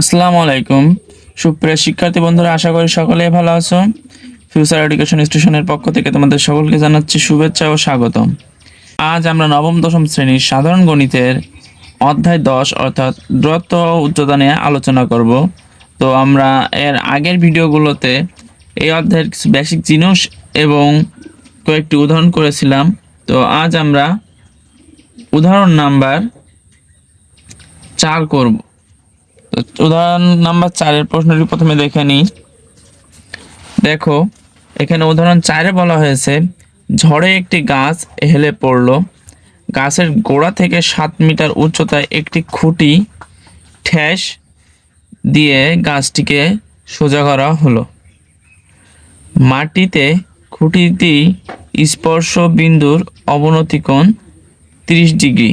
আসসালামু আলাইকুম। সুপ্রিয় শিক্ষার্থী বন্ধুরা, আশা করি সকলেই ভালো আছো। ফিউচার এডুকেশন স্টেশনের পক্ষ থেকে তোমাদের সকলকে জানাচ্ছি শুভেচ্ছা ও স্বাগতম। আজ আমরা নবম, দশম শ্রেণির সাধারণ গণিতের অধ্যায় দশ, অর্থাৎ দূরত্ব ও উচ্চতা নিয়ে আলোচনা করব। তো আমরা এর আগের ভিডিওগুলোতে এই অধ্যায়ের কিছু বেসিক জিনিস এবং কয়েকটি উদাহরণ করেছিলাম। তো আজ আমরা উদাহরণ নাম্বার চার করব। উদাহরণ নাম্বার চারের প্রশ্নটি প্রথমে দেখে নিই। দেখো, এখানে উদাহরণ চারে বলা হয়েছে, ঝড়ে একটি গাছ হেলে পড়ল। গাছের গোড়া থেকে সাত মিটার উচ্চতায় একটি খুঁটি ঠ্যাস দিয়ে গাছটিকে সোজা করা হলো। মাটিতে খুঁটিটি স্পর্শ বিন্দুর অবনতি কোণ তিরিশ ডিগ্রি।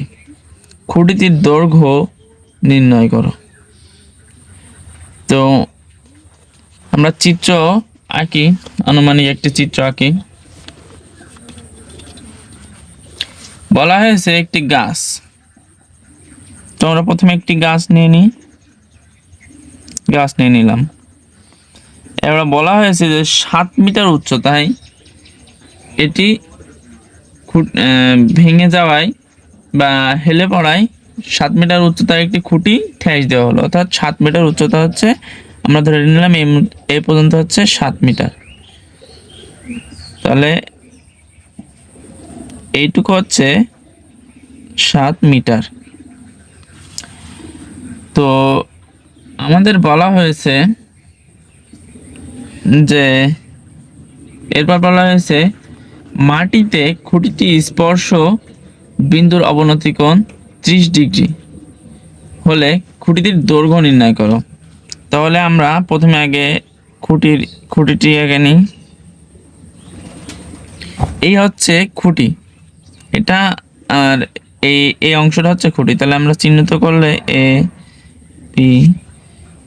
খুঁটিটির দৈর্ঘ্য নির্ণয় করো। তো আমরা চিত্র আঁকি, আনুমানিক একটি চিত্র আঁকি। বলা হয়েছে একটি গাছ। তো আমরা প্রথমে একটি গাছ নিয়ে নিই। গাছ নিয়ে নিলাম। এবার বলা হয়েছে যে সাত মিটার উচ্চতায় এটি ভেঙে যাওয়ায় বা হেলে পড়ায় সাত মিটার উচ্চতার একটি খুঁটি ঠেস দেওয়া হলো। অর্থাৎ সাত মিটার উচ্চতা হচ্ছে, আমরা ধরে নিলাম এই পর্যন্ত হচ্ছে সাত মিটার। তাহলে এইটুকু হচ্ছে সাত মিটার। তো আমাদের বলা হয়েছে যে, এরপর বলা হয়েছে, মাটিতে খুঁটিটি স্পর্শ বিন্দুর অবনতি কোণ ত্রিশ ডিগ্রি। হলে খুঁটিটির দৈর্ঘ্য নির্ণয় করো। তাহলে আমরা প্রথমে আগে খুঁটির, খুঁটিটি আগে নিই। এই হচ্ছে খুঁটি। এটা আর এই এই অংশটা হচ্ছে খুঁটি। তাহলে আমরা চিহ্নিত করলে এ বি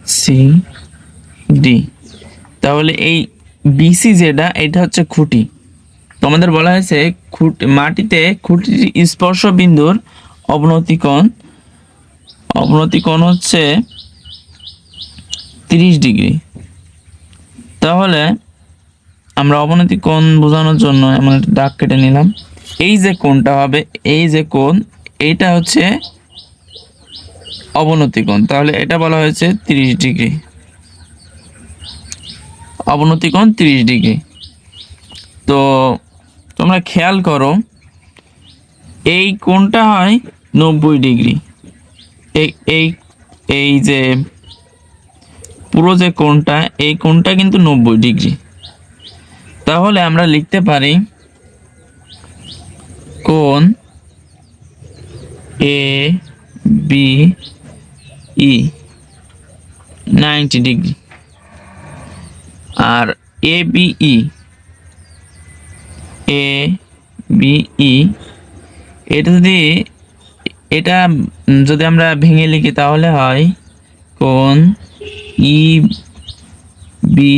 সি, ডি। তাহলে এই বিসি যেটা এটা হচ্ছে খুঁটি। তো আমাদের বলা হয়েছে খুঁট, মাটিতে খুঁটির স্পর্শ বিন্দুর অবনতি কোণ অবনতি কোণ হচ্ছে তিরিশ ডিগ্রি। তাহলে আমরা অবনতি কোণ বোঝানোর জন্য এমন একটা দাগ কেটে নিলাম। এই যে কোণটা হবে, এই যে কোণ এইটা হচ্ছে অবনতি কোণ তাহলে এটা বলা হয়েছে তিরিশ ডিগ্রি। অবনতি কোণ তিরিশ ডিগ্রি। তো তোমরা খেয়াল করো এই কোণটা হয় নব্বই ডিগ্রি। এই এই যে পুরো যে কোণটা, এই কোণটা কিন্তু নব্বই ডিগ্রি। তাহলে আমরা লিখতে পারি কোণ A, B, E, ninety degree. R A, B, E, A, B, E এটা যদি এটা যদি আমরা ভেঙে লিখি তাহলে হয় কোন ই বি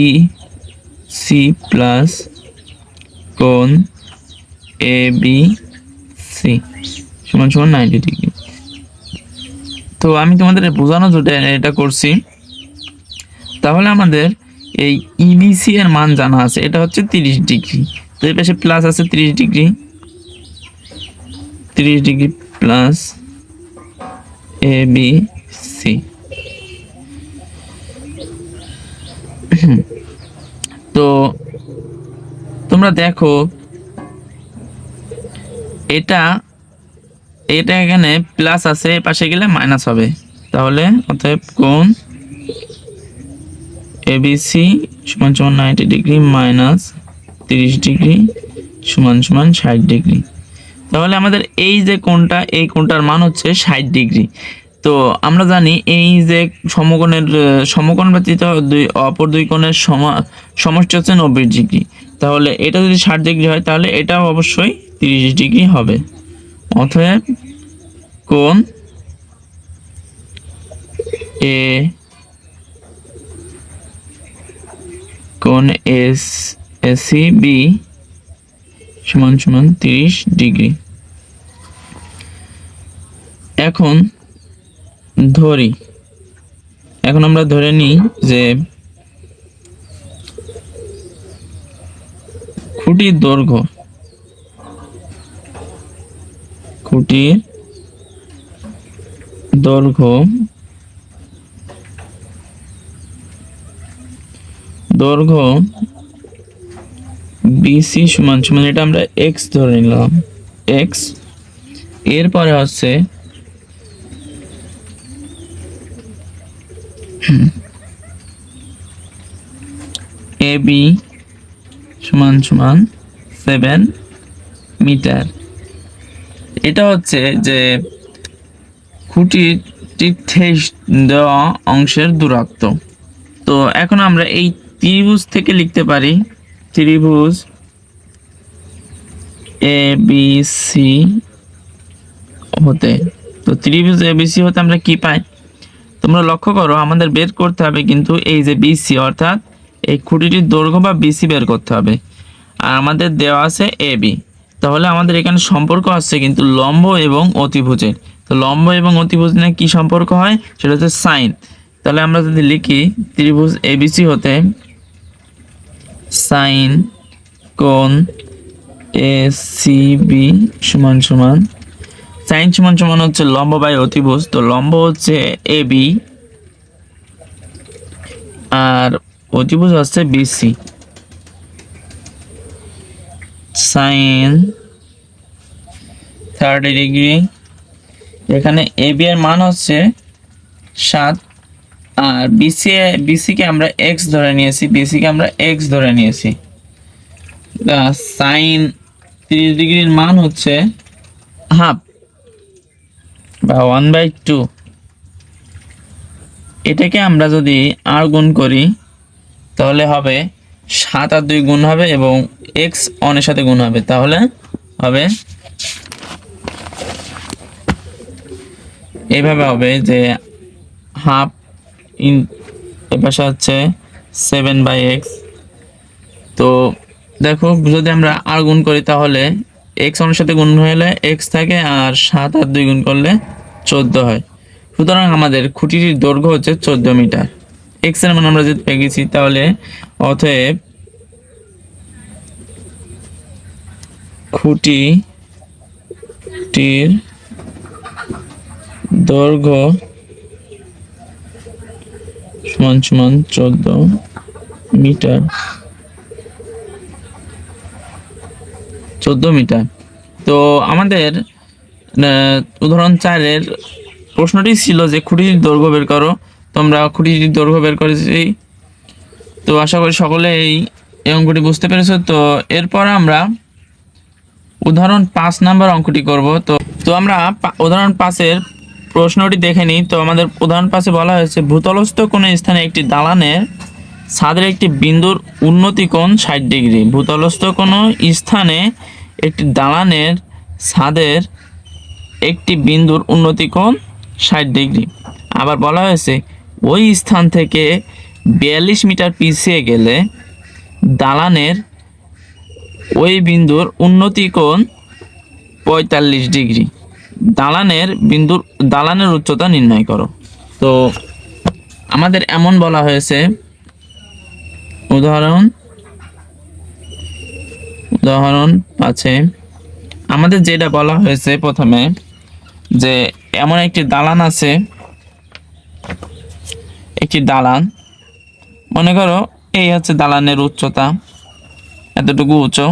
সি প্লাস কোন এ বি সি সমান সমান নাইনটি ডিগ্রি তো আমি তোমাদের বোঝানো যেটা এটা করছি। তাহলে আমাদের এই ইবিসি এর মান জানা আছে, এটা হচ্ছে তিরিশ ডিগ্রি তো এই পাশে প্লাস আছে তিরিশ ডিগ্রি তিরিশ degree plus A B C তো তোমরা দেখো, এটা এটা এখানে প্লাস আছে পাশে গেলে মাইনাস হবে। তাহলে অতএব কোন এবিসি সমান সমান নাইনটি ডিগ্রি মাইনাস তিরিশ ডিগ্রি সমান সমান ষাট ডিগ্রি তাহলে আমাদের এই যে কোণটা, এই কোণটার মান হচ্ছে ষাট ডিগ্রি। তো আমরা জানি এই যে সমকোণের সমকোণ ব্যতীত দুই, অপর দুই কোণের সমা, সমষ্টি হচ্ছে নব্বই ডিগ্রি। তাহলে এটা যদি ষাট ডিগ্রি হয়, তাহলে এটাও অবশ্যই তিরিশ ডিগ্রি হবে। অতএব কোণ এ, কোণ এস, এসি বি সমান সমান তিরিশ ডিগ্রি। এখন ধরি। এখন আমরা ধরে নিই যে খুঁটির দৈর্ঘ্য খুঁটির দৈর্ঘ্য দৈর্ঘ্য বিসি সমান সমান, এটা আমরা এক্স ধরে নিলাম। এক্স এরপরে হচ্ছে এ, বি, সমান সমান, সেভেন মিটার। এটা হচ্ছে যে খুঁটির ঠেস দেওয়া অংশের দূরত্ব। তো এখন আমরা এই ত্রিভুজ থেকে লিখতে পারি ত্রিভুজ এ, বি, সি হতে। তো ত্রিভুজ এ, বি, সি হতে আমরা কি পাই? তোমরা লক্ষ্য করো, আমাদের বের করতে হবে কিন্তু এই যে বিসি অর্থাৎ এই খুঁটিটির দৈর্ঘ্য বা বিসি বের করতে হবে। আর আমাদের দেওয়া আছে এ বি তাহলে আমাদের এখানে সম্পর্ক আছে কিন্তু লম্ব এবং অতিভুজের। তো লম্ব এবং অতিভুজ নিয়ে কী সম্পর্ক হয়? সেটা হচ্ছে সাইন। তাহলে আমরা যদি লিখি, ত্রিভুজ এবিসি হতে সাইন কোণ এ সি বি সমান সমান সাইন সমান সমান হচ্ছে লম্ব বাই অতিভুজ। তো লম্ব হচ্ছে এ বি আর অতিভুজ হচ্ছে বিসি সাইন থার্টি ডিগ্রি। এখানে এ বি এর মান হচ্ছে সাত, আর বিসি বিসিকে আমরা এক্স ধরে নিয়েছি। বিসিকে আমরা এক্স ধরে নিয়েছি। সাইন তিরিশ ডিগ্রির মান হচ্ছে হাফ। বা ওয়ান বাই টু এটাকে আমরা যদি আর গুণ করি, তাহলে হবে সাত আর দুই গুণ হবে এবং এক্স অনের সাথে গুণ হবে। তাহলে হবে এইভাবে হবে যে হাফ ইন এপাশে হচ্ছে সেভেন বাই এক্স তো দেখো, যদি আমরা আর গুণ করি তাহলে এক্স অনের সাথে গুণ হলে এক্স থাকে আর সাত আর দুই গুণ করলে চোদ্দ হয়। সুতরাং আমাদের খুঁটিটির দৈর্ঘ্য হচ্ছে চোদ্দ মিটার। এক্সের মান আমরা যদি পেয়ে গেছি, তাহলে অতএব খুঁটিটির দৈর্ঘ্য সমান সমান চোদ্দ মিটার। চোদ্দ মিটার। তো আমাদের উদাহরণ চারের প্রশ্নটি ছিল যে খুঁটির দৈর্ঘ্য বের করো। তোমরা খুঁটির দৈর্ঘ্য বের করেছি। তো আশা করি সকলে এই অঙ্কটি বুঝতে পেরেছ। তো এরপর আমরা উদাহরণ পাঁচ নাম্বার অঙ্কটি করব। তো তো আমরা উদাহরণ পাঁচের প্রশ্নটি দেখে নিই। তো আমাদের উদাহরণ পাশে বলা হয়েছে, ভূতলস্থ কোনো স্থানে একটি দালানের ছাদের একটি বিন্দুর উন্নতি কোণ ষাট ডিগ্রি। ভূতলস্থ কোনো স্থানে একটি দালানের ছাদের একটি বিন্দুর উন্নতি কোণ ষাট ডিগ্রি। আবার বলা হয়েছে, ওই স্থান থেকে বিয়াল্লিশ মিটার পিছিয়ে গেলে দালানের ওই বিন্দুর উন্নতি কোণ পঁয়তাল্লিশ ডিগ্রি। দালানের বিন্দুর, দালানের উচ্চতা নির্ণয় করো। তো আমাদের এমন বলা হয়েছে উদাহরণ উদাহরণ আছে। আমাদের যেটা বলা হয়েছে প্রথমে, যে এমন একটি দালান আছে, একটি দালান। মনে করো, এই হচ্ছে দালানের উচ্চতা, এতটুকু উঁচু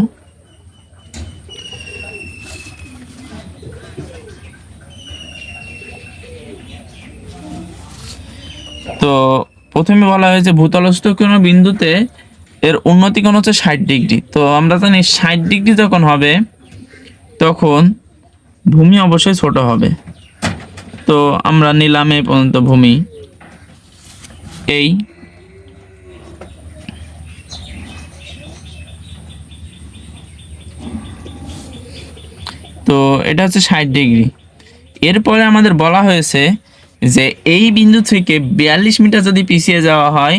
তো প্রথমে বলা হয়েছে ভূতলস্থ কোনো বিন্দুতে এর উন্নতি কোণ হচ্ছে ষাট ডিগ্রি। তো আমরা জানি ষাট ডিগ্রি যখন হবে, তখন ভূমি অবশ্যই ছোট হবে। তো আমরা নিলাম এ পর্যন্ত ভূমি। এই। তো এটা হচ্ছে ষাট ডিগ্রি। এরপরে আমাদের বলা হয়েছে যে এই বিন্দু থেকে বিয়াল্লিশ মিটার যদি পিছিয়ে যাওয়া হয়,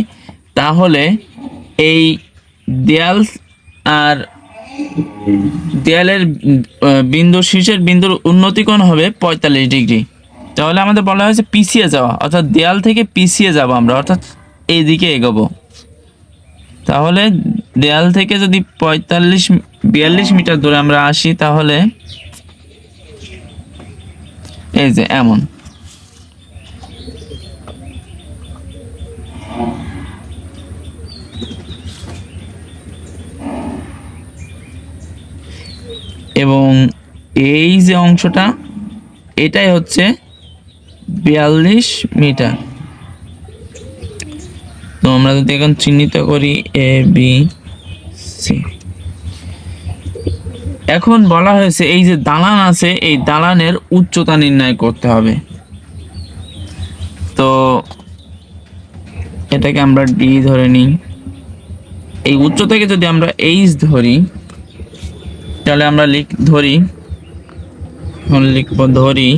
তাহলে এই দেয়াল আর দেয়ালের বিন্দু, শীর্ষের বিন্দুর উন্নতিকোণ হবে পঁয়তাল্লিশ ডিগ্রি। তাহলে আমাদের বলা হয়েছে পিছিয়ে যাওয়া, অর্থাৎ দেয়াল থেকে পিছিয়ে যাব আমরা, অর্থাৎ এইদিকে এগোবো। তাহলে দেয়াল থেকে যদি পঁয়তাল্লিশ, বিয়াল্লিশ মিটার দূরে আমরা আসি, তাহলে এই যে এমন। এবং এই যে অংশটা, এটাই হচ্ছে বিয়াল্লিশ মিটার। তো আমরা যদি এখন চিহ্নিত করি এ বি সি এখন বলা হয়েছে এই যে দালান আছে, এই দালানের উচ্চতা নির্ণয় করতে হবে তো এটাকে আমরা ডি ধরে নিই। এই উচ্চতাকে যদি আমরা এইচ ধরি, তাহলে আমরা লিখ, ধরি লিখব ধরি।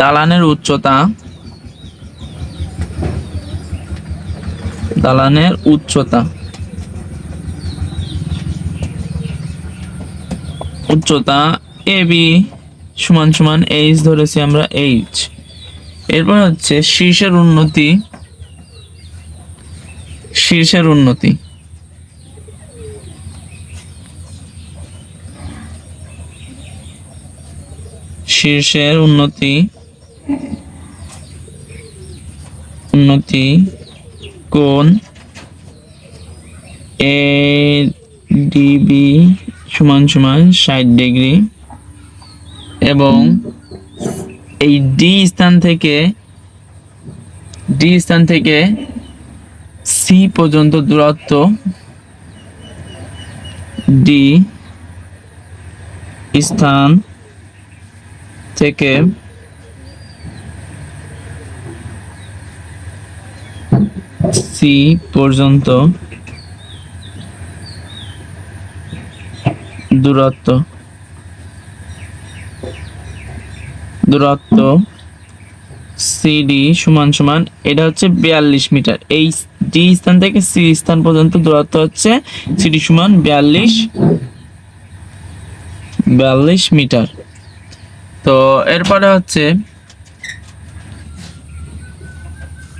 দালানের উচ্চতা দালানের উচ্চতা। উচ্চতা এ বি সমান সমান এইচ ধরেছি আমরা এইচ এরপর হচ্ছে শীর্ষের উন্নতি শীর্ষের উন্নতি। শীর্ষের উন্নতি উন্নতি কোন এ ডিবি সমান সমান ষাট ডিগ্রি এবং এই ডি স্থান থেকে ডি স্থান থেকে সি পর্যন্ত দূরত্ব ডি স্থান থেকে সি পর্যন্ত দূরত্ব। দূরত্ব সিডি সমান সমান, এটা হচ্ছে বিয়াল্লিশ মিটার। এই ডি স্থান থেকে সি স্থান পর্যন্ত দূরত্ব হচ্ছে সিডি সমান বিয়াল্লিশ বিয়াল্লিশ মিটার। তো এরপরে হচ্ছে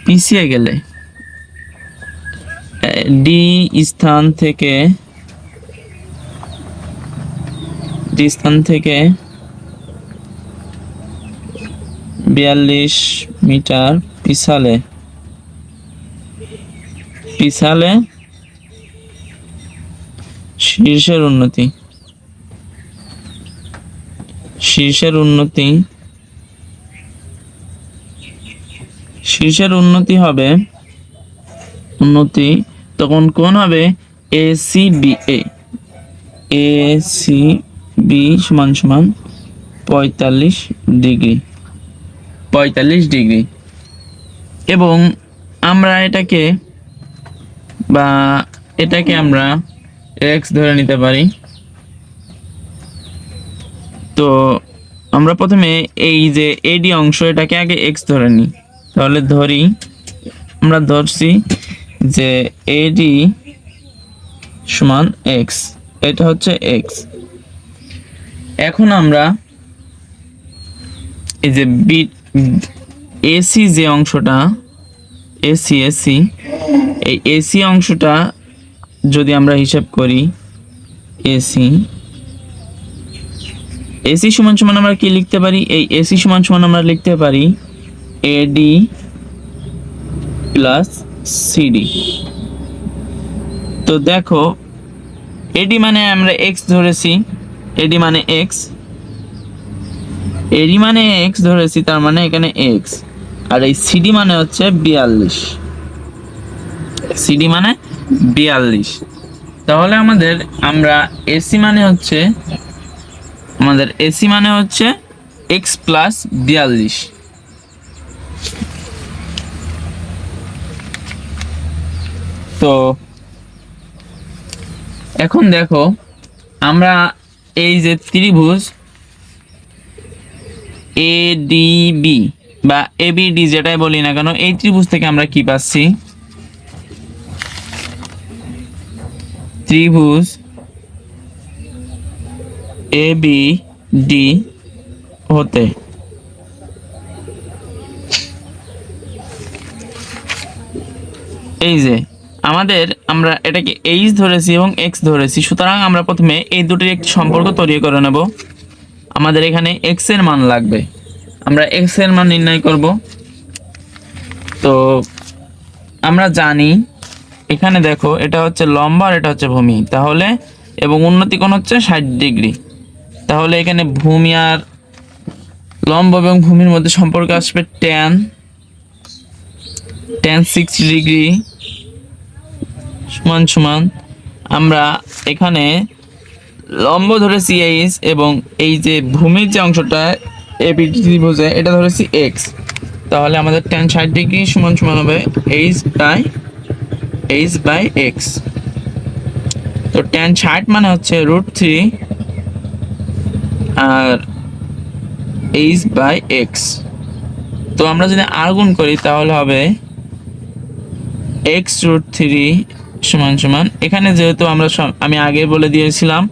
পিছিয়ে গেলে ডি স্থান থেকে ডি স্থান থেকে বিয়াল্লিশ মিটার পিছালে। পিছালে শীর্ষের উন্নতি। শীর্ষের উন্নতি। শীর্ষের উন্নতি হবে উন্নতি তখন কোন হবে? A C B A C B সমান সমান পঁয়তাল্লিশ ডিগ্রি। পঁয়তাল্লিশ ডিগ্রি। এবং আমরা এটাকে বা এটাকে আমরা এক্স ধরে নিতে পারি। তো আমরা প্রথমে এই যে এডি অংশ, এটাকে আগে এক্স ধরে নিই। তাহলে ধরি, আমরা ধরছি যে এডি সমান এক্স এটা হচ্ছে এক্স এখন আমরা এই যে বি এসি যে অংশটা, এসি এসি, এই এসি অংশটা যদি আমরা হিসাব করি, এসি এসি সমান সমান আমরা কি লিখতে পারি? এই এসি সমান সমান আমরা লিখতে পারি এডি প্লাস সিডি তো দেখো এডি মানে আমরা এক্স ধরেছি এডি মানে এক্স এডি মানে এক্স ধরেছি, তার মানে এখানে এক্স আর এই সিডি মানে হচ্ছে বিয়াল্লিশ। সিডি মানে বিয়াল্লিশ। তাহলে আমাদের, আমরা এসি মানে হচ্ছে, আমাদের এসি মানে হচ্ছে এক্স প্লাস বিয়াল্লিশ। তো, এখন দেখো, আমরা এই যে ত্রিভুজ এ ডি বি বা এ বি ডি যেটাই বলি না কেন, এই ত্রিভুজ থেকে আমরা কি পাচ্ছি? ত্রিভুজ এ বি ডি হতে। এই যে, আমাদের আমরা এটাকে এইচ ধরেছি এবং এক্স ধরেছি, সুতরাং আমরা প্রথমে এই দুটির একটি সম্পর্ক তৈরি করে নেব। আমাদের এখানে এক্সের মান লাগবে। আমরা এক্সের মান নির্ণয় করব। তো আমরা জানি, এখানে দেখো, এটা হচ্ছে লম্বা আর এটা হচ্ছে ভূমি। তাহলে, এবং উন্নতি কোণ হচ্ছে ষাট ডিগ্রি। তাহলে এখানে ভূমি আর লম্ব এবং ভূমির মধ্যে সম্পর্ক আসবে ট্যান ট্যান সিক্সটি ডিগ্রি সমান সমান। আমরা এখানে লম্ব ধরেছি এইচ এবং এই যে ভূমির যে অংশটা এপি ত্রিভুজে এটা ধরেছি এক্স তাহলে আমাদের ট্যান ষাট ডিগ্রি সমান সমান হবে H by H by X তো ট্যান ষাট মানে হচ্ছে রুট থ্রি আর এইচ বাই এক্স তো আমরা যদি আর করি, তাহলে হবে এক্স রুট থ্রি সমান সমান। এখানে যেহেতু আমরা আমি আগে বলে দিয়েছিলাম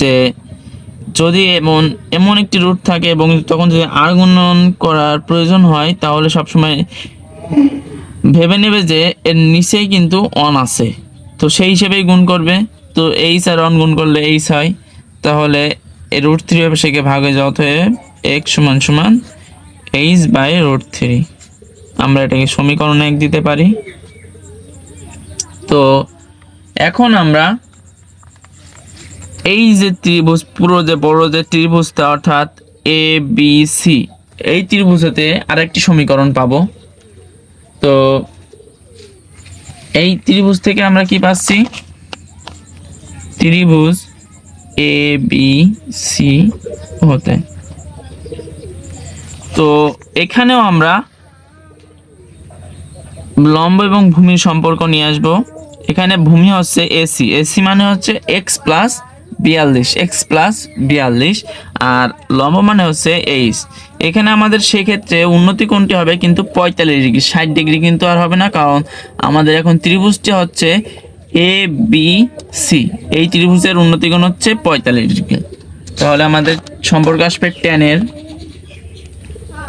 যে যদি এমন এমন একটি রুট থাকে এবং তখন যদি আর গুণন করার প্রয়োজন হয়, তাহলে সবসময় ভেবে নেবে যে এর নিচেই কিন্তু অন আছে। তো সেই হিসেবেই গুণ করবে। তো এইচ আর অন গুণ করলে এইচ হয়। তাহলে এই রুট থ্রি হবে সেকে ভাগে যত হয়ে এক্স সমান সমান এইচ বাই রুট থ্রি আমরা এটাকে সমীকরণে এক দিতে পারি। তো এখন আমরা এই যে ত্রিভুজ, পুরো যে বড় যে ত্রিভুজটা, অর্থাৎ এ বি সি এই ত্রিভুজেতে আরেকটি সমীকরণ পাবো। তো এই ত্রিভুজ থেকে আমরা কি পাচ্ছি? ত্রিভুজ এ বি সি হতে। তো এখানেও আমরা লম্ব এবং ভূমির সম্পর্ক নিয়ে আসব। এখানে ভূমি হচ্ছে এসি এসি মানে হচ্ছে এক্স প্লাস বিয়াল্লিশ এক্স প্লাস বিয়াল্লিশ, আর লম্ব মানে হচ্ছে এইচ এখানে আমাদের সেক্ষেত্রে উন্নতি কোণটি হবে? কিন্তু পঁয়তাল্লিশ ডিগ্রি, ষাট ডিগ্রি কিন্তু আর হবে না, কারণ আমাদের এখন ত্রিভুজটি হচ্ছে এ বি সি এই ত্রিভুজের উন্নতি কোণ হচ্ছে পঁয়তাল্লিশ ডিগ্রি। তাহলে আমাদের সম্পর্ক আসবে ট্যানের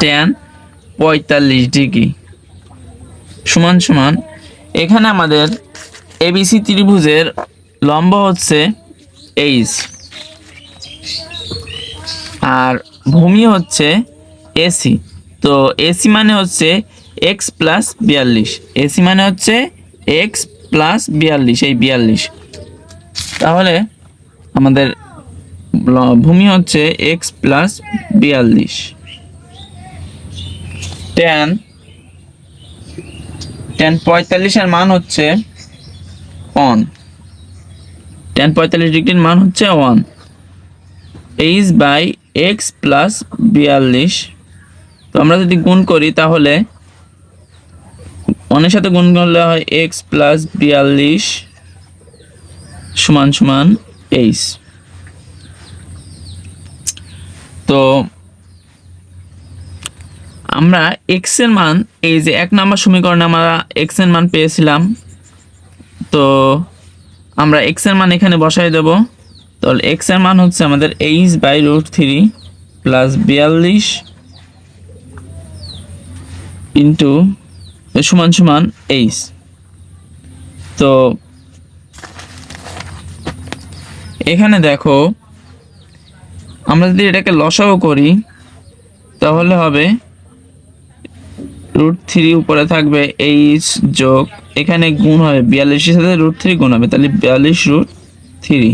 ট্যান পঁয়তাল্লিশ ডিগ্রি। সমান সমান, এখানে আমাদের এবিসি ত্রিভুজের লম্ব হচ্ছে এইচ আর ভূমি হচ্ছে এসি তো এসি মানে হচ্ছে এক্স প্লাস বিয়াল্লিশ। এসি মানে হচ্ছে এক্স প্লাস বিয়াল্লিশ, এই বিয়াল্লিশ। তাহলে আমাদের ভূমি হচ্ছে এক্স প্লাস বিয়াল্লিশ। টেন টেন পঁয়তাল্লিশের মান হচ্ছে অন টেন পঁয়তাল্লিশ ডিগ্রির মান হচ্ছে one H by X plus বিয়াল্লিশ। তো আমরা যদি গুণ করি তাহলে ওয়ানের সাথে গুণ করলে হয় এক্স প্লাস বিয়াল্লিশ সমান সমান এইচ তো আমরা এক্সের মান, এই যে এক নম্বর সমীকরণে আমরা এক্সের মান পেয়েছিলাম, তো আমরা এক্সের মান এখানে বসাই দেব। তাহলে এক্সের মান হচ্ছে আমাদের H by root three plus বিয়াল্লিশ ইন্টু সমান সমান এইচ তো এখানে দেখো, আমরা যদি এটাকে লসাও করি, তাহলে হবে রুট থ্রি উপরে থাকবে এইচ যোগ এখানে গুণ হবে বিয়াল্লিশের সাথে রুট থ্রি গুণ হবে, তাহলে বিয়াল্লিশ রুট থ্রি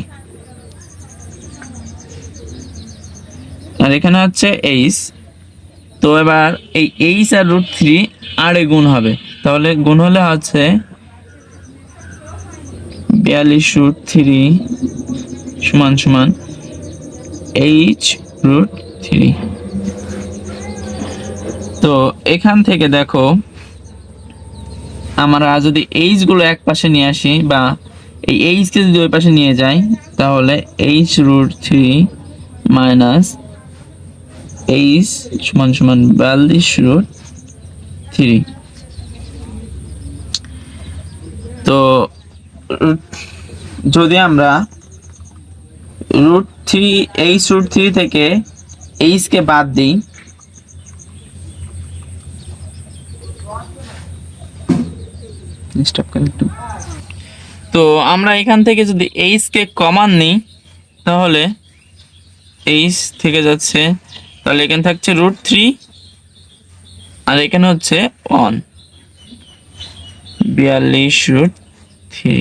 আর এখানে হচ্ছে এইচ তো এবার এই এইচ আর রুট থ্রি আরে গুণ হবে, তাহলে গুণ হলে হচ্ছে বিয়াল্লিশ রুট থ্রি সমান সমান এইচ রুট থ্রি তো এখান থেকে দেখো আমরা যদি এইচগুলো এক পাশে নিয়ে আসি বা এই এইচ কে যদি ওই পাশে নিয়ে যাই, তাহলে H root three minus H সমান সমান বিয়াল্লিশ রুট থ্রি তো, যদি আমরা root three H root three থেকে এইচকে বাদ দিই তো আমরা এখান থেকে যদি এইচকে কমান নিই, তাহলে এইচ থেকে যাচ্ছে, তাহলে এখানে থাকছে রুট থ্রি আর এখানে হচ্ছে ওয়ান বিয়াল্লিশ রুট থ্রি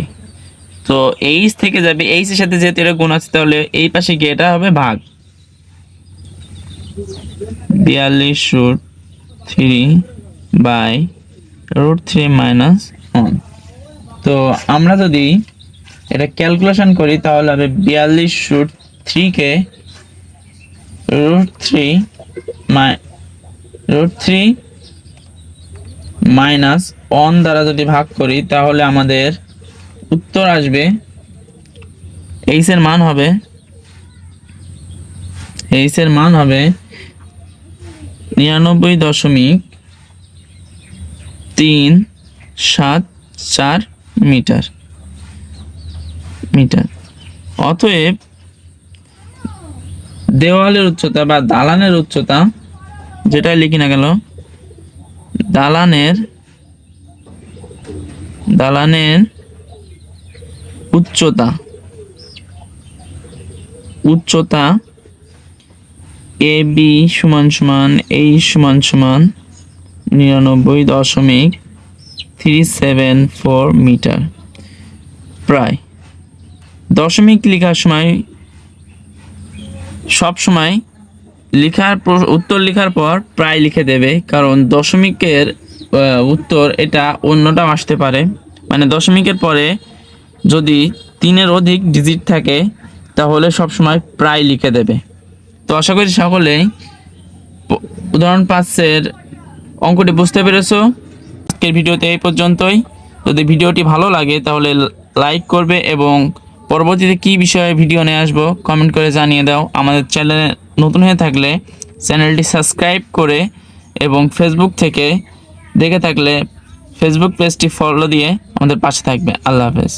তো এইচ থেকে যাবে এইচ এর সাথে যেহেতু এটা গুণ আছে, তাহলে এই পাশে গিয়ে এটা হবে ভাগ। বিয়াল্লিশ root three by root three minus তো আমরা যদি এটা ক্যালকুলেশন করি, তাহলে হবে বিয়াল্লিশ root থ্রিকে root three root three minus one দ্বারা যদি ভাগ করি, তাহলে আমাদের উত্তর আসবে এইচ এর মান হবে এইচ এর মান হবে নিরানব্বই দশমিক তিন সাত চার মিটার মিটার। অতএব দেওয়ালের উচ্চতা বা দালানের উচ্চতা যেটা লিখি না গেল দালানের দালানের উচ্চতা উচ্চতা এ বি সমান সমান, এই সমান সমান নিরানব্বই দশমিক থ্রি সেভেন ফোর মিটার প্রায়। দশমিক লেখার সময়, সব সময় লেখার উত্তর লেখার পর প্রায় লিখে দেবে, কারণ দশমিকের উত্তর এটা অন্যটাও আসতে পারে। মানে দশমিকের পরে যদি তিনের অধিক ডিজিট থাকে, তাহলে সব সময় প্রায় লিখে দেবে। তো আশা করি সকলেই উদাহরণ পাঁচের অঙ্কটি বুঝতে পেরেছ। আজকের ভিডিওতে এই পর্যন্তই। যদি ভিডিওটি ভালো লাগে, তাহলে লাইক করবে এবং পরবর্তীতে কি বিষয়ে ভিডিও নিয়ে আসব কমেন্ট করে জানিয়ে দাও। আমাদের চ্যানেলে নতুন হয়ে থাকলে চ্যানেলটি সাবস্ক্রাইব করে এবং ফেসবুক থেকে দেখে থাকলে ফেসবুক পেজটি ফলো দিয়ে আমাদের পাশে থাকবে। আল্লাহ হাফেজ।